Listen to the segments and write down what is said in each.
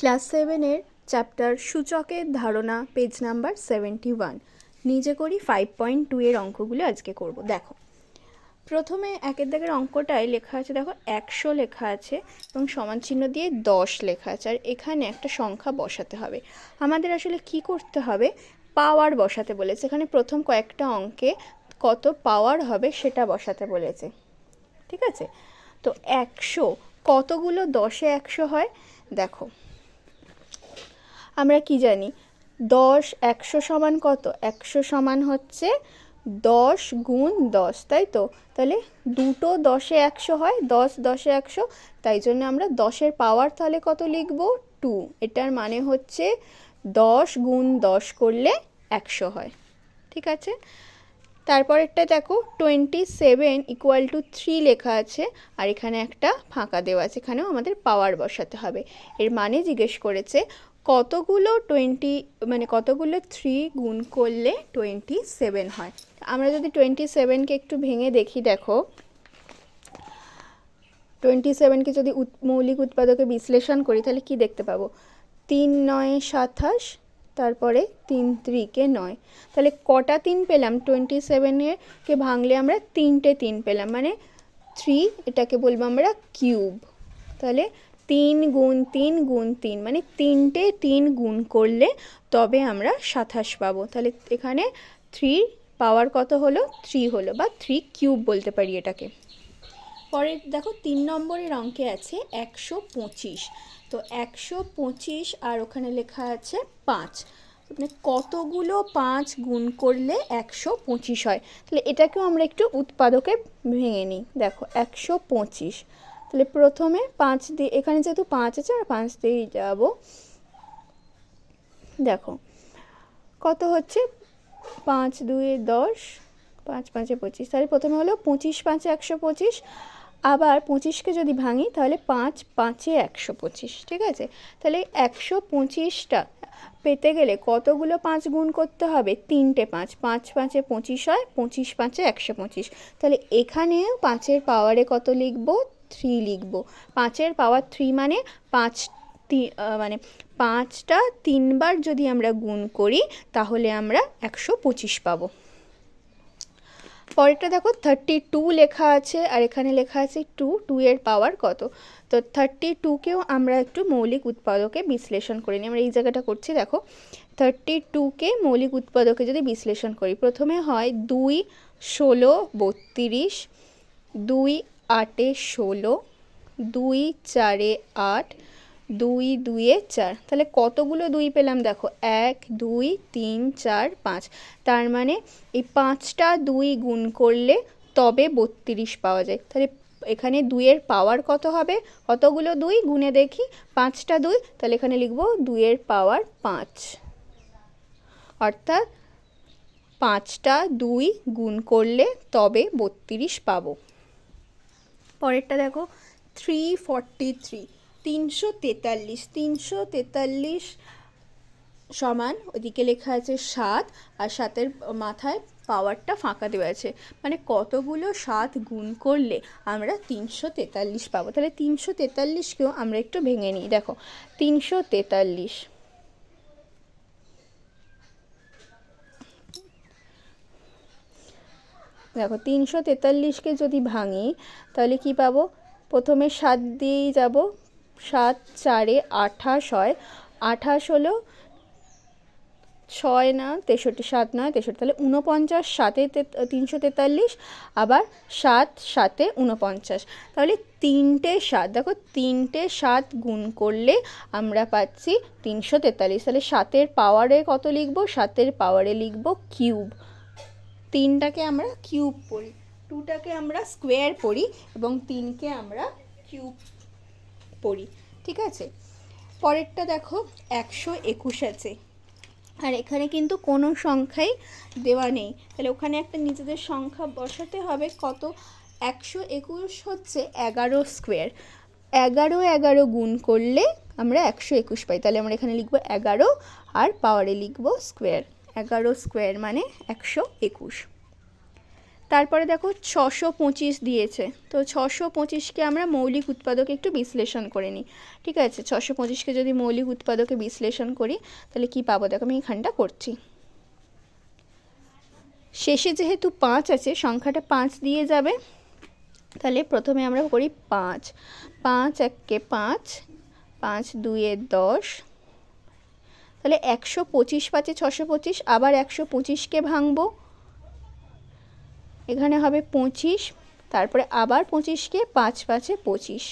Class সেভেনের chapter সূচকের ধারণা, পেজ নাম্বার সেভেন্টি ওয়ান। নিজে করি ফাইভ পয়েন্ট টু এর অঙ্কগুলো আজকে করব। দেখো, প্রথমে একের দাগের অঙ্কটায় লেখা আছে, দেখো একশো লেখা আছে এবং সমান চিহ্ন দিয়ে দশ লেখা আছে। আর এখানে একটা সংখ্যা বসাতে হবে। আমাদের আসলে কি করতে হবে? পাওয়ার বসাতে বলেছে। এখানে প্রথম কয়েকটা অঙ্কে কত পাওয়ার হবে সেটা বসাতে বলেছে। ঠিক আছে? তো একশো, কতগুলো দশে একশো হয়? দেখো আমরা কি জানি? দশ একশো সমান কত? একশো সমান হচ্ছে দশ গুণ দশ, তাই তো? তাহলে দুটো দশে একশো হয়, দশ দশে একশো, তাই জন্য আমরা দশের পাওয়ার তাহলে কত লিখব? টু এটার মানে হচ্ছে দশ গুণ দশ করলে একশো হয়। ঠিক আছে? তারপরেরটা দেখো twenty seven equal to three লেখা আছে, আর এখানে একটা ফাঁকা দেওয়া আছে, এখানেও আমাদের পাওয়ার বসাতে হবে। এর মানে জিজ্ঞেস করেছে কতগুলো টোয়েন্টি মানে কতগুলো থ্রি গুণ করলে টোয়েন্টি সেভেন হয়? আমরা যদি টোয়েন্টি সেভেনকে একটু ভেঙে দেখি, দেখো। টোয়েন্টি সেভেনকে যদি মৌলিক উৎপাদকে বিশ্লেষণ করি, তাহলে কি দেখতে পাবো? তিন নয় সাতাশ, তারপরে তিন ত্রিকে নয়। তাহলে কটা তিন পেলাম? টোয়েন্টি সেভেনেরকে ভাঙলে আমরা তিনটে তিন পেলাম। মানে থ্রি এটাকে বলব আমরা কিউব তাহলে তিন গুণ তিন গুণ তিন মানে তিনটে তিন গুণ করলে তবে আমরা সাতাশ পাবো। তাহলে এখানে থ্রি পাওয়ার কত হলো? থ্রি হলো, বা থ্রি কিউব বলতে পারি এটাকে। পরে দেখো তিন নম্বরের অঙ্কে আছে একশো পঁচিশ। তো একশো পঁচিশ আর ওখানে লেখা আছে পাঁচ। মানে কতগুলো পাঁচ গুণ করলে একশো পঁচিশ হয়? তাহলে এটাকেও আমরা একটু উৎপাদকে ভেঙে নিই। দেখো, একশো পঁচিশ। তাহলে প্রথমে পাঁচ দিয়ে, এখানে যেহেতু পাঁচ আছে, আর পাঁচ দিয়েই যাব। দেখো, কত হচ্ছে? পাঁচ, দুয়ে দশ, পাঁচ, পাঁচে পঁচিশ। তাহলে প্রথমে হলো পঁচিশ, পাঁচে একশো পঁচিশ। আবার পঁচিশকে যদি ভাঙি, তাহলে পাঁচ, পাঁচে একশো পঁচিশ, ঠিক আছে? তাহলে একশো পঁচিশটা পেতে গেলে কতগুলো পাঁচ গুণ করতে হবে? তিনটে পাঁচ। পাঁচ, পাঁচে পঁচিশ হয়, পঁচিশ, পাঁচে একশো পঁচিশ। তাহলে এখানেও পাঁচের পাওয়ারে কত লিখব? থ্রি লিখব। পাঁচের পাওয়ার থ্রি মানে পাঁচ মানে পাঁচটা তিনবার যদি আমরা গুণ করি, তাহলে আমরা একশো পঁচিশ পাবো। পরেরটা দেখো থার্টি টু লেখা আছে, আর এখানে লেখা আছে টু টু এর পাওয়ার কত? তো থার্টি টুকেও আমরা একটু মৌলিক উৎপাদকে বিশ্লেষণ করে নিই। আমরা এই জায়গাটা করছি, দেখো। থার্টি টুকে মৌলিক উৎপাদকে যদি বিশ্লেষণ করি, প্রথমে হয় দুই, ষোলো, বত্রিশ, দুই আটে ষোলো, দুই চারে আট, দুই দুইয়ে চার। তাহলে কতগুলো দুই পেলাম দেখো? এক, দুই, তিন, চার, পাঁচ। তার মানে এই পাঁচটা দুই গুণ করলে তবে বত্রিশ পাওয়া যায়। তাহলে এখানে দুইয়ের পাওয়ার কত হবে? কতগুলো দুই? গুণে দেখি। পাঁচটা দুই, তাহলে এখানে লিখব দুইয়ের পাওয়ার পাঁচ। অর্থাৎ পাঁচটা দুই গুণ করলে তবে বত্রিশ পাবো। পরেরটা দেখো থ্রি ফর্টি থ্রি তিনশো তেতাল্লিশ তিনশো তেতাল্লিশ সমান ওদিকে লেখা আছে সাত, আর সাতের মাথায় পাওয়ারটা ফাঁকা দেওয়া আছে। মানে কতগুলো সাত গুণ করলে আমরা তিনশো তেতাল্লিশ পাবো? তাহলে তিনশো তেতাল্লিশকেও আমরা একটু ভেঙে নিই। দেখো, তিনশো তেতাল্লিশ দেখো, তিনশো তেতাল্লিশকে যদি ভাঙি, তাহলে কি পাবো? প্রথমে সাত দিয়েই যাব। সাত, চারে আঠাশ হয়। আঠাশ হলো ছয় না, তেষট্টি, সাত নয়, তেষট্টি, তাহলে উনপঞ্চাশ সাতে তিনশো তেতাল্লিশ, আবার সাত, সাতে উনপঞ্চাশ তাহলে তিনটে সাত, দেখো, তিনটে সাত গুণ করলে আমরা পাচ্ছি তিনশো তেতাল্লিশ। তাহলে সাতের পাওয়ারে কত লিখব? সাতের পাওয়ারে লিখব কিউব। তিনটাকে আমরা কিউব পড়ি। টুটাকে আমরা স্কোয়ার পড়ি এবং তিনকে আমরা কিউব পড়ি, ঠিক আছে? পরেরটা দেখো, একশো একুশ আছে। আর এখানে কিন্তু কোনো সংখ্যাই দেওয়া নেই। তাহলে ওখানে একটা নিজেদের সংখ্যা বসাতে হবে কত? একশো একুশ হচ্ছে এগারো স্কোয়ার। এগারো এগারো গুণ করলে আমরা একশো একুশ পাই। তাহলে আমরা এখানে লিখব এগারো আর পাওয়ারে লিখব স্কোয়ার। এগারো স্কোয়ার মানে একশো একুশ। তারপরে দেখো ছশো পঁচিশ দিয়েছে। তো ছশো পঁচিশকে আমরা মৌলিক উৎপাদকে একটু বিশ্লেষণ করে নিই। ঠিক আছে, ছশো পঁচিশকে যদি মৌলিক উৎপাদকে বিশ্লেষণ করি, তাহলে কি পাবো? দেখো আমি এখানটা করছি। শেষে যেহেতু পাঁচ আছে, সংখ্যাটা পাঁচ দিয়ে যাবে, তাহলে প্রথমে আমরা করি পাঁচ। পাঁচ এককে পাঁচ পাঁচ দুয়ে দশ তাহলে একশো পঁচিশ পাঁচে ছশো পঁচিশ, আবার একশো পঁচিশকে ভাঙব? এখানে হবে পঁচিশ, তারপরে আবার পঁচিশকে পাঁচ পাঁচে পঁচিশ।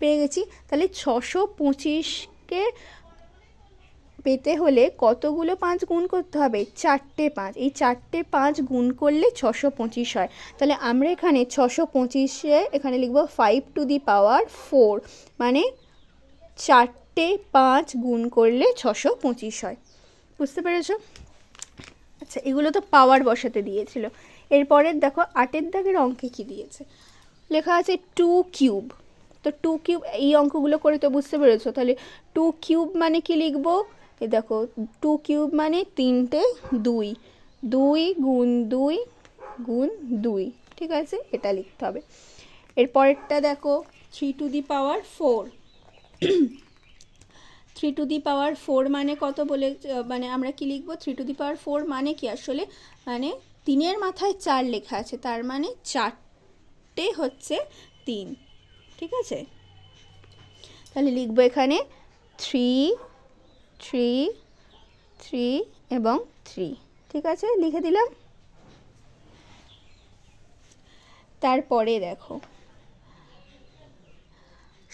পেয়ে গেছি। তাহলে ছশো পঁচিশকে পেতে হলে কতগুলো পাঁচ গুণ করতে হবে? চারটে পাঁচ। এই চারটে পাঁচ গুণ করলে ছশো পঁচিশ হয়। তাহলে আমরা এখানে ছশো পঁচিশে এখানে লিখব five to the power four মানে চারটে পাঁচ গুণ করলে ছশো পঁচিশ হয়। বুঝতে পেরেছ? আচ্ছা এগুলো তো পাওয়ার বসাতে দিয়েছিল। এরপরের দেখো, আটের দাগের অঙ্কে কি দিয়েছে? লেখা আছে টু কিউব তো টু কিউব এই অঙ্কগুলো করে তো বুঝতে পেরেছ? তাহলে টু কিউব মানে কি লিখব? এই দেখো টু কিউব মানে তিনটে দুই। দুই গুণ দুই গুণ দুই। ঠিক আছে? এটা লিখতে হবে। এরপরেরটা দেখো three to the power four three to the power four মানে কত বলে মানে আমরা কি লিখব? Three to the power four মানে কি আসলে? মানে তিনের মাথায় চার লেখা আছে, তার মানে চারটে হচ্ছে তিন। ঠিক আছে? তাহলে লিখব এখানে থ্রি থ্রি থ্রি এবং থ্রি ঠিক আছে? লিখে দিলাম। তারপরে দেখো।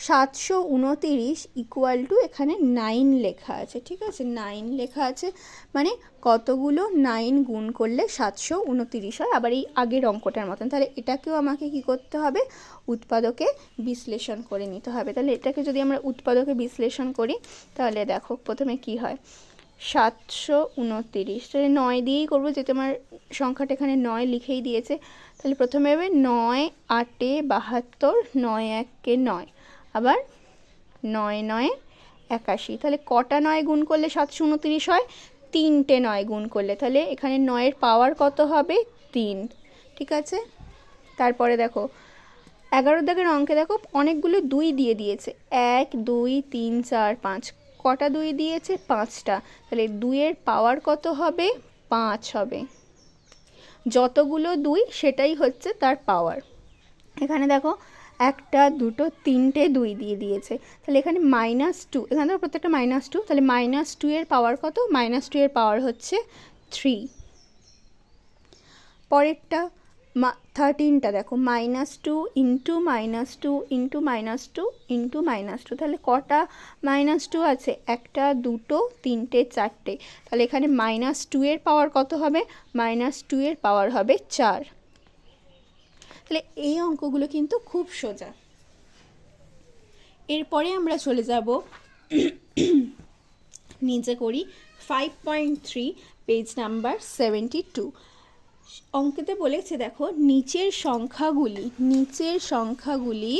সাতশো উনতিরিশ ইকুয়াল টু এখানে নাইন লেখা আছে, ঠিক আছে? নাইন লেখা আছে মানে কতগুলো নাইন গুণ করলে সাতশো উনতিরিশ হয়? আবার এই আগের অঙ্কটার মতন। তাহলে এটাকেও আমাকে কি করতে হবে? উৎপাদকে বিশ্লেষণ করে নিতে হবে। তাহলে এটাকে যদি আমরা উৎপাদকে বিশ্লেষণ করি, তাহলে দেখো প্রথমে কি হয়? সাতশো উনতিরিশ। তাহলে নয় দিয়েই করব, যেহেতু আমার সংখ্যাটা এখানে নয় লিখেই দিয়েছে। তাহলে প্রথমে হবে নয় আটে বাহাত্তর, নয় এককে নয়। আবার নয় নয় একাশি। তাহলে কটা নয় গুণ করলে সাতশো উনতিরিশ হয়? তিনটে নয় গুণ করলে। তাহলে এখানে নয়ের পাওয়ার কত হবে? তিন। ঠিক আছে? তারপরে দেখো, এগারো দাগের অঙ্কে দেখো, অনেকগুলো দুই দিয়ে দিয়েছে। এক, দুই, তিন, চার, পাঁচ। কটা দুই দিয়েছে? পাঁচটা। তাহলে দুইয়ের পাওয়ার কত হবে? পাঁচ হবে। যতগুলো দুই, সেটাই হচ্ছে তার পাওয়ার এখানে দেখো একটা, দুটো, তিনটে, দুই দিয়ে দিয়েছে। তাহলে এখানে মাইনাস টু এখানে প্রত্যেকটা মাইনাস টু তাহলে মাইনাস টু এর পাওয়ার কত? মাইনাস টু এর পাওয়ার হচ্ছে থ্রি পরেরটা, মা থার্টিনটা দেখো minus two into minus two into minus two into minus two তাহলে কটা মাইনাস টু আছে? একটা, দুটো, তিনটে, চারটে। তাহলে এখানে মাইনাস টু এর পাওয়ার কত হবে? মাইনাস টু এর পাওয়ার হবে চার। তাহলে এই অঙ্কগুলো কিন্তু খুব সোজা। এরপরে আমরা চলে যাব। নিজে করি five point three page number seventy two অঙ্কেতে বলেছে, দেখো, নিচের সংখ্যাগুলি নিচের সংখ্যাগুলি,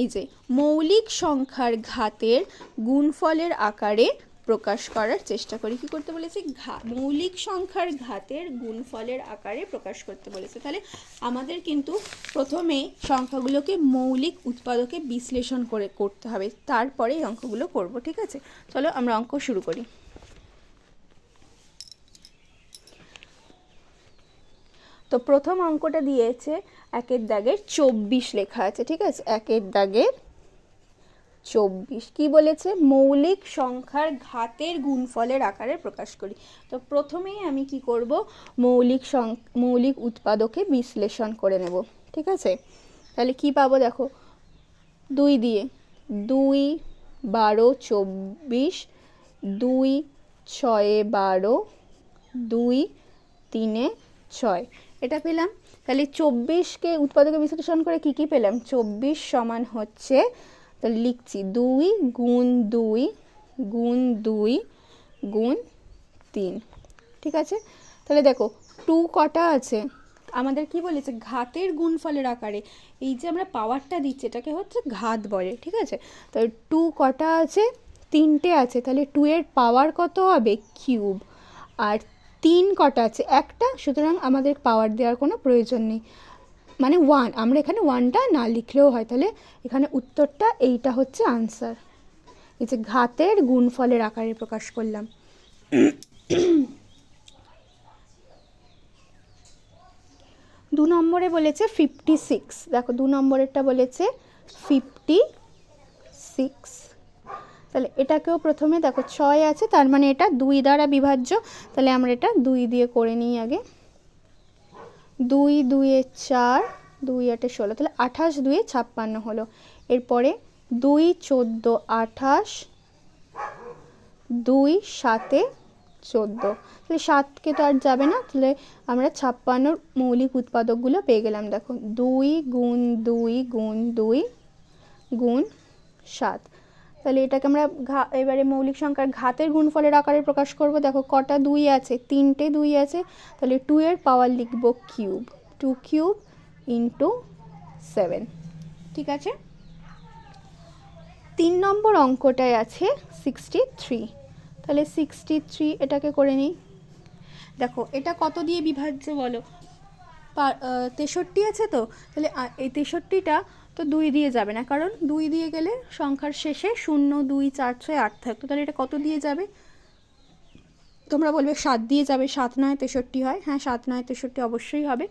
এই যে, মৌলিক সংখ্যার ঘাতের গুণফলের আকারে প্রকাশ করার চেষ্টা করি। কি করতে বলেছে? ঘা, মৌলিক সংখ্যার ঘাতের গুণফলের আকারে প্রকাশ করতে বলেছে। তাহলে আমাদের কিন্তু প্রথমে সংখ্যাগুলোকে মৌলিক উৎপাদকে বিশ্লেষণ করে করতে হবে। তারপরে এই অঙ্কগুলো করব, ঠিক আছে? চলো আমরা অঙ্ক শুরু করি। তো প্রথম অঙ্কটা দিয়েছে একের দাগের চব্বিশ লেখা আছে, ঠিক আছে? একের দাগের চব্বিশ। কি বলেছে? মৌলিক সংখ্যার ঘাতের গুণফলের আকারে প্রকাশ করি। তো প্রথমেই আমি কি করব? মৌলিক সং, মৌলিক উৎপাদকে বিশ্লেষণ করে নেব। ঠিক আছে? তাহলে কি পাবো দেখো? দুই দিয়ে। দুই বারো চব্বিশ, দুই ছয়ে বারো, দুই তিনে ছয়। এটা পেলাম। তাহলে চব্বিশকে উৎপাদকে বিশ্লেষণ করে কি কি পেলাম? চব্বিশ সমান হচ্ছে লিখছি দুই গুণ দুই গুণ দুই গুণ তিন। ঠিক আছে? তাহলে দেখো, টু কটা আছে? আমাদের কি বলেছে? ঘাতের গুণফলের আকারে। এই যে আমরা পাওয়ারটা দিচ্ছি, এটাকে হচ্ছে ঘাত বলে, ঠিক আছে? তাহলে টু কটা আছে? তিনটে আছে। তাহলে টু এর পাওয়ার কত হবে? কিউব। আর তিন কটা আছে? একটা? সুতরাং আমাদের পাওয়ার দেওয়ার কোনো প্রয়োজন নেই। মানে ওয়ান আমরা এখানে ওয়ানটা না লিখলেও হয়, তাহলে এখানে উত্তরটা এইটা হচ্ছে আনসার এই যে ঘাতের গুণফলের আকারে প্রকাশ করলাম। দু নম্বরে বলেছে ফিফটি সিক্স দেখো, দু নম্বরেরটা বলেছে ফিফটি সিক্স তাহলে এটাকেও প্রথমে দেখো ছয় আছে, তার মানে এটা দুই দ্বারা বিভাজ্য। তাহলে আমরা এটা দুই দিয়ে করে নিই আগে। দুই দুয়ে চার, দুই আটে ষোলো, তাহলে আঠাশ দুয়ে ছাপ্পান্ন হলো। এরপরে দুই চোদ্দ আঠাশ, দুই সাতে চোদ্দ। তাহলে সাতকে তো আর যাবে না, তাহলে আমরা ছাপ্পান্নর মৌলিক উৎপাদকগুলো পেয়ে গেলাম, দেখো। দুই গুণ দুই গুণ দুই গুণ সাত। তাহলে এটাকে আমরা ঘা, এবারে মৌলিক সংখ্যার ঘাতের গুণফলের আকারে প্রকাশ করব। দেখো, কটা দুই আছে, তিনটে দুই আছে, তাহলে টু এর পাওয়ার লিখব cube two cube into seven ঠিক আছে? তিন নম্বর অঙ্কটায় আছে সিক্সটি থ্রি তাহলে সিক্সটি থ্রি এটাকে করে নিই। দেখো, এটা কত দিয়ে বিভাজ্য বলো? তেষট্টি আছে তো? তাহলে এই তেষট্টিটা তো দুই দিয়ে যাবে না, কারণ দুই দিয়ে গেলে সংখ্যার শেষে শূন্য, দুই, চার, ছয়, আট থাকতো। তাহলে এটা কত দিয়ে যাবে? তোমরা বলবে সাত দিয়ে যাবে, সাত নয়, তেষট্টি হয়। হ্যাঁ সাত নয়, তেষট্টি অবশ্যই হবে।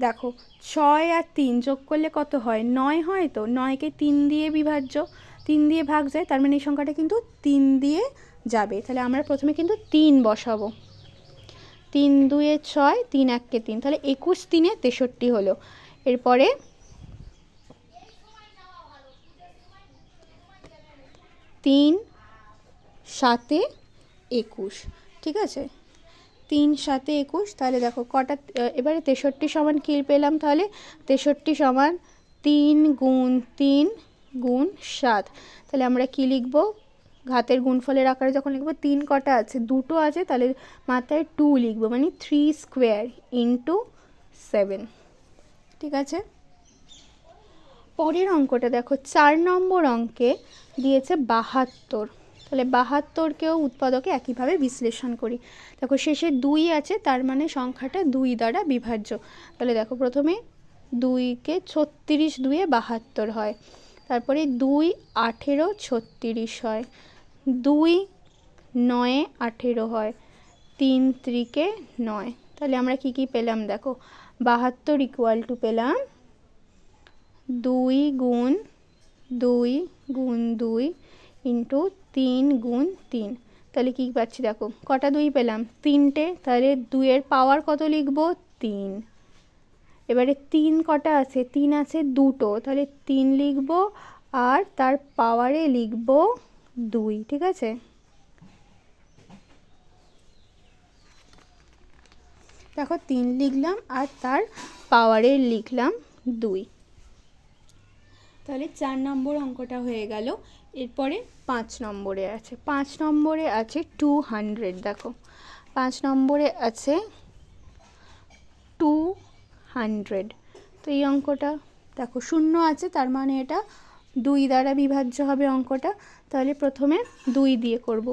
দেখো, ছয় আর তিন যোগ করলে কত হয়? নয় হয় তো? নয়কে তিন দিয়ে বিভাজ্য, তিন দিয়ে ভাগ যায়, তার মানে এই সংখ্যাটা কিন্তু তিন দিয়ে যাবে। তাহলে আমরা প্রথমে কিন্তু তিন বসাবো। তিন, দুয়ে ছয়, তিন, এককে তিন। তাহলে একুশ, তিনে তেষট্টি হলো। এরপরে তিন সাতে একুশ, ঠিক আছে? তিন সাতে একুশ, তাহলে দেখো কটা, এবারে তেষট্টি সমান কী পেলাম তাহলে? তেষট্টি সমান তিন গুণ তিন গুণ সাত। তাহলে আমরা কি লিখব? ঘাতের গুণফলের আকারে যখন লিখব, তিন কটা আছে, দুটো আছে, তাহলে মাথায় টু লিখব মানে থ্রি স্কোয়ার ইন্টু সেভেন ঠিক আছে? পরের অঙ্কটা দেখো, চার নম্বর অঙ্কে দিয়েছে বাহাত্তর। তাহলে বাহাত্তরকেও উৎপাদকে একইভাবে বিশ্লেষণ করি। দেখো শেষে দুই আছে, তার মানে সংখ্যাটা দুই দ্বারা বিভাজ্য। তাহলে দেখো প্রথমে দুইকে ছত্রিশ দুয়ে বাহাত্তর হয়, তারপরে দুই আঠেরো ছত্রিশ হয়, দুই নয়ে আঠেরো হয়, তিন ত্রিকে নয়। তাহলে আমরা কি কি পেলাম দেখো, বাহাত্তর ইকুয়াল টু পেলাম দুই গুণ দুই গুণ দুই ইন্টু তিন গুণ তিন। তাহলে কী পাচ্ছি দেখো, কটা দুই পেলাম? তিনটে, তাহলে দুইয়ের পাওয়ার কত লিখব? তিন। এবারে তিন কটা আছে? তিন আছে দুটো, তাহলে তিন লিখব আর তার পাওয়ারে লিখব দুই, ঠিক আছে? দেখো তিন লিখলাম আর তার পাওয়ারে লিখলাম দুই। তাহলে চার নম্বর অঙ্কটা হয়ে গেল। এরপরে পাঁচ নম্বরে আছে। পাঁচ নম্বরে আছে টু হান্ড্রেড দেখো। পাঁচ নম্বরে আছে টু হান্ড্রেড তো এই অঙ্কটা, দেখো, শূন্য আছে, তার মানে এটা দুই দ্বারা বিভাজ্য হবে অঙ্কটা। তাহলে প্রথমে দুই দিয়ে করব।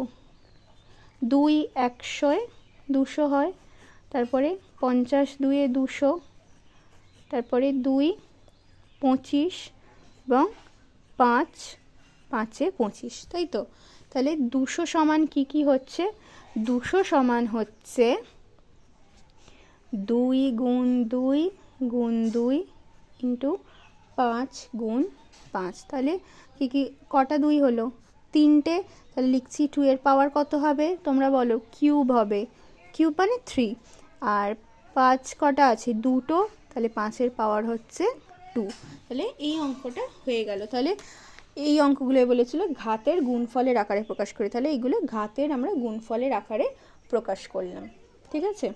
দুই একশোয় দুশো হয়, তারপরে পঞ্চাশ দুয়ে দুশো, তারপরে দুই পঁচিশ এবং পাঁচ, পাঁচে পঁচিশ, তাই তো? তাহলে দুশো সমান কি কি হচ্ছে? দুশো সমান হচ্ছে দুই গুণ দুই গুণ দুই ইন্টু পাঁচ গুণ পাঁচ। তাহলে কি কি, কটা দুই হলো? তিনটে, তাহলে লিখছি টু এর পাওয়ার কত হবে? তোমরা বলো কিউব হবে। কিউব মানে থ্রি আর পাঁচ কটা আছে? দুটো, তাহলে পাঁচের পাওয়ার হচ্ছে টু তাহলে এই অঙ্কটা হয়ে গেল। তাহলে এই অঙ্কগুলো বলেছিল ঘাতের গুণফলের আকারে প্রকাশ করি। তাহলে এইগুলো ঘাতের আমরা গুণফলের আকারে প্রকাশ করলাম। ঠিক আছে?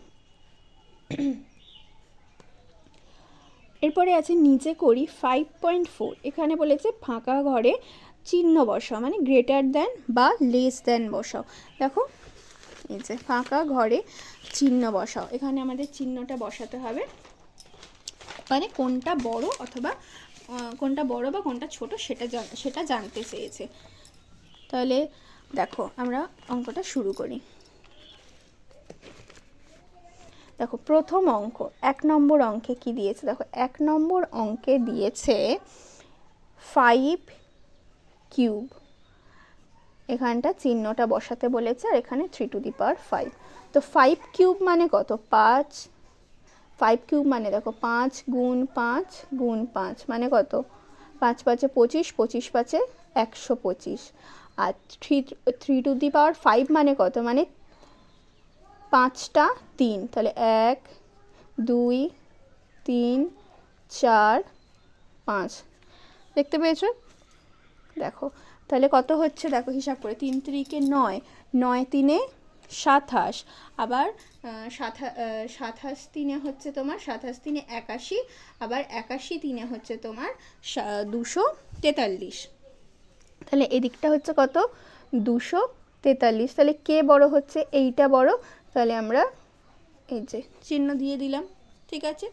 এরপরে আছে নিচে করি ফাইভ পয়েন্ট ফোর এখানে বলেছে ফাঁকা ঘরে চিহ্ন বসাও মানে গ্রেটার দেন বা লেস দেন বসাও। দেখো, এই যে ফাঁকা ঘরে চিহ্ন বসাও। এখানে আমাদের চিহ্নটা বসাতে হবে। মানে কোনটা বড় অথবা কোনটা বড় বা কোনটা ছোট সেটা সেটা জানতে চেয়েছে। তাহলে দেখো, আমরা অঙ্কটা শুরু করি। দেখো, প্রথম অঙ্ক, এক নম্বর অঙ্কে কি দিয়েছে? দেখো, এক নম্বর অঙ্কে দিয়েছে ফাইভ কিউব এখানটা চিহ্নটা বসাতে বলেছে আর এখানে three to the power five তো ফাইভ কিউব মানে কত? পাঁচ ফাইভ কিউব মানে দেখো পাঁচ গুণ পাঁচ গুণ পাঁচ মানে কত? পাঁচ পাঁচে পঁচিশ পঁচিশ পাঁচে একশো পঁচিশ। আর three three to the power five মানে কত? মানে পাঁচটা তিন। তাহলে এক, দুই, তিন, চার, পাঁচ। দেখতে পেয়েছ? দেখো। তাহলে কত হচ্ছে? দেখো হিসাব করে। তিন তিরিকে নয়। নয় তিনে সাতাশ। আবার সাতা সাতাশ তিনে হচ্ছে তোমার, সাতাশ তিনে একাশি, আবার একাশি তিনে হচ্ছে তোমার দুশো তেতাল্লিশ। তাহলে এদিকটা হচ্ছে কত? দুশো তেতাল্লিশ। তাহলে কে বড় হচ্ছে? এইটা বড়। তাহলে আমরা এই যে চিহ্ন দিয়ে দিলাম। ঠিক আছে?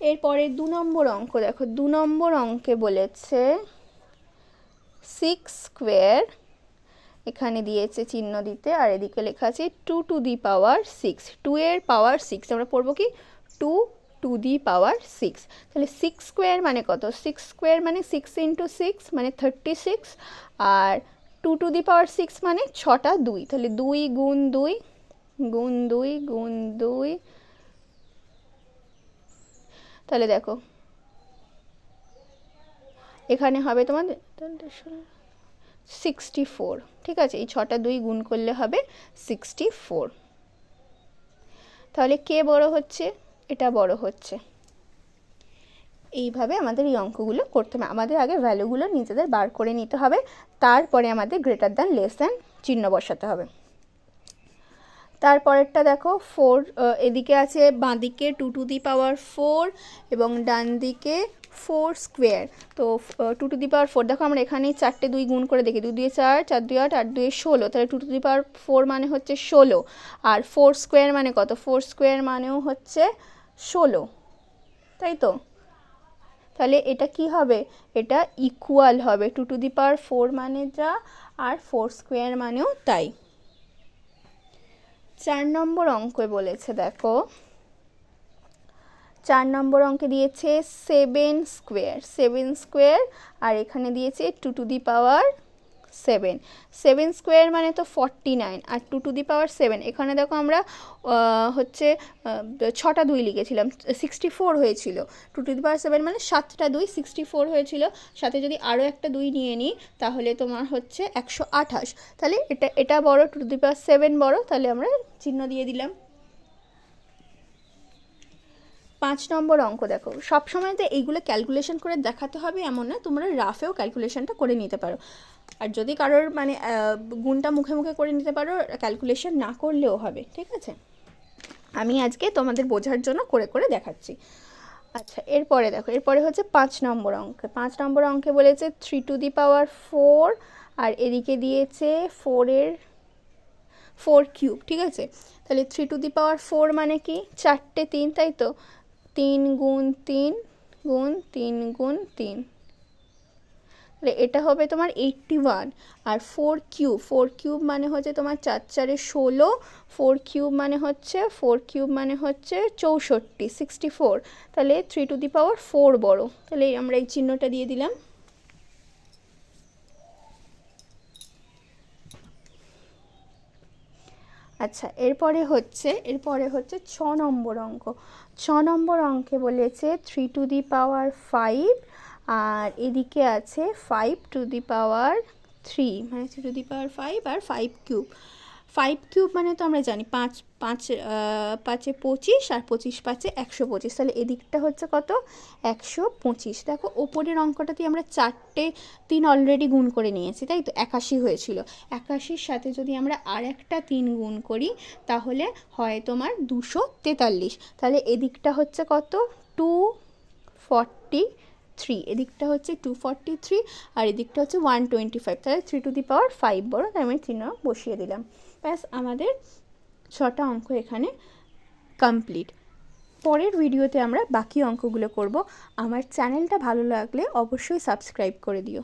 এরপরে দু নম্বর অঙ্ক। দেখো, দু নম্বর অঙ্কে বলেছে সিক্স স্কোয়ার এখানে দিয়েছে চিহ্ন দিতে, আর এদিকে লেখা আছে two to the power six two এর পাওয়ার সিক্স আমরা পড়ব কি? Two to the power six তাহলে সিক্স স্কোয়ার মানে কত? সিক্স স্কোয়ার মানে সিক্স ইন্টু সিক্স মানে thirty six R two to the power six মানে ছটা দুই। তাহলে দুই গুণ দুই গুণ দুই গুণ দুই। তাহলে দেখো, এখানে হবে তোমার সিক্সটি ফোর ঠিক আছে? এই ছটা দুই গুণ করলে হবে সিক্সটি ফোর তাহলে কে বড় হচ্ছে? এটা বড় হচ্ছে। এইভাবে আমাদের এই অঙ্কগুলো করতে হবে। আমাদের আগে ভ্যালুগুলো নিজেদের বার করে নিতে হবে। তারপরে আমাদের গ্রেটার দ্যান লেস দ্যান চিহ্ন বসাতে হবে। তারপরেরটা দেখো ফোর এদিকে আছে বাঁদিকে two to the power four এবং ডান দিকে ফোর স্কোয়ার। তো two to the power four দেখো আমরা এখানে চারটে দুই গুণ করে দেখি। দুই দুই চার চার দুই আট আট দুই ষোলো। তাহলে two to the power four মানে হচ্ছে ষোলো। আর ফোর স্কোয়ার মানে কত? ফোর স্কোয়ার মানেও হচ্ছে ষোলো। তাই তো? তাহলে এটা কি হবে? এটা ইকুয়াল হবে। Two to the power four মানে যা, আর ফোর স্কোয়ার মানেও তাই। চার নম্বর অঙ্কে বলেছে, দেখো। চার নম্বর অঙ্কে দিয়েছে সেভেন স্কোয়ার সেভেন স্কোয়ার আর এখানে দিয়েছে two to the power seven seven square মানে তো forty nine R two to the power seven এখানে দেখো আমরা হচ্ছে ছটা দুই লিখেছিলাম সিক্সটি ফোর হয়েছিল। Two to the power seven মানে সাতটা দুই সিক্সটি ফোর হয়েছিল। সাথে যদি আরও একটা দুই নিয়ে নিই, তাহলে তোমার হচ্ছে একশো আঠাশ। তাহলে এটা এটা বড় two to the power seven বড়, তাহলে আমরা চিহ্ন দিয়ে দিলাম। পাঁচ নম্বর অঙ্ক দেখো। সবসময় তো এইগুলো ক্যালকুলেশন করে দেখাতে হবে এমন না, তোমরা রাফেও ক্যালকুলেশনটা করে নিতে পারো। আর যদি কারোর মানে গুণটা মুখে মুখে করে নিতে পারো ক্যালকুলেশন না করলেও হবে, ঠিক আছে? আমি আজকে তোমাদের বোঝার জন্য করে করে দেখাচ্ছি। আচ্ছা এরপরে দেখো, এরপরে হচ্ছে পাঁচ নম্বর অঙ্ক। পাঁচ নম্বর অঙ্কে বলেছে three to the power four আর এদিকে দিয়েছে ফোরের ফোর কিউব ঠিক আছে? তাহলে three to the power four মানে কি? চারটে তিন, তাই তো? তিন গুণ তিন গুণ তিন গুণ তিন। তাহলে এটা হবে তোমার এইটটি ওয়ান আর ফোর কিউব ফোর কিউব মানে হচ্ছে তোমার চার চারে ষোলো ফোর কিউব মানে হচ্ছে ফোর কিউব মানে হচ্ছে চৌষট্টি সিক্সটি ফোর তাহলে three to the power four বড়ো। তাহলে আমরা এই চিহ্নটা দিয়ে দিলাম। আচ্ছা এরপরে হচ্ছে এরপরে হচ্ছে ছ নম্বর অঙ্ক। ছ নম্বর অঙ্কে বলেছে three to the power five আর এদিকে আছে five to the power three মানে three to the power five R five cube five cube মানে তো আমরা জানি পাঁচ পাঁচ পাঁচে পঁচিশ আর পঁচিশ পাঁচে একশো পঁচিশ। তাহলে এদিকটা হচ্ছে কত? একশো পঁচিশ। দেখো, ওপরের অঙ্কটাতে আমরা চারটে তিন অলরেডি গুণ করে নিয়েছি, তাই তো? একাশি হয়েছিল। একাশির সাথে যদি আমরা আর একটা তিন গুণ করি, তাহলে হয় তোমার দুশো তেতাল্লিশ। তাহলে এদিকটা হচ্ছে কত? Two forty three. এদিকটা হচ্ছে টু ফর্টি থ্রি আর এদিকটা হচ্ছে ওয়ান টোয়েন্টি ফাইভ। তাহলে three to the power five বড় তাই আমি চিহ্ন বসিয়ে দিলাম। ব্যাস, আমাদের ছটা অঙ্ক এখানে কমপ্লিট পরের ভিডিওতে আমরা বাকি অঙ্কগুলো করব। আমার চ্যানেলটা ভালো লাগলে অবশ্যই সাবস্ক্রাইব করে দিও।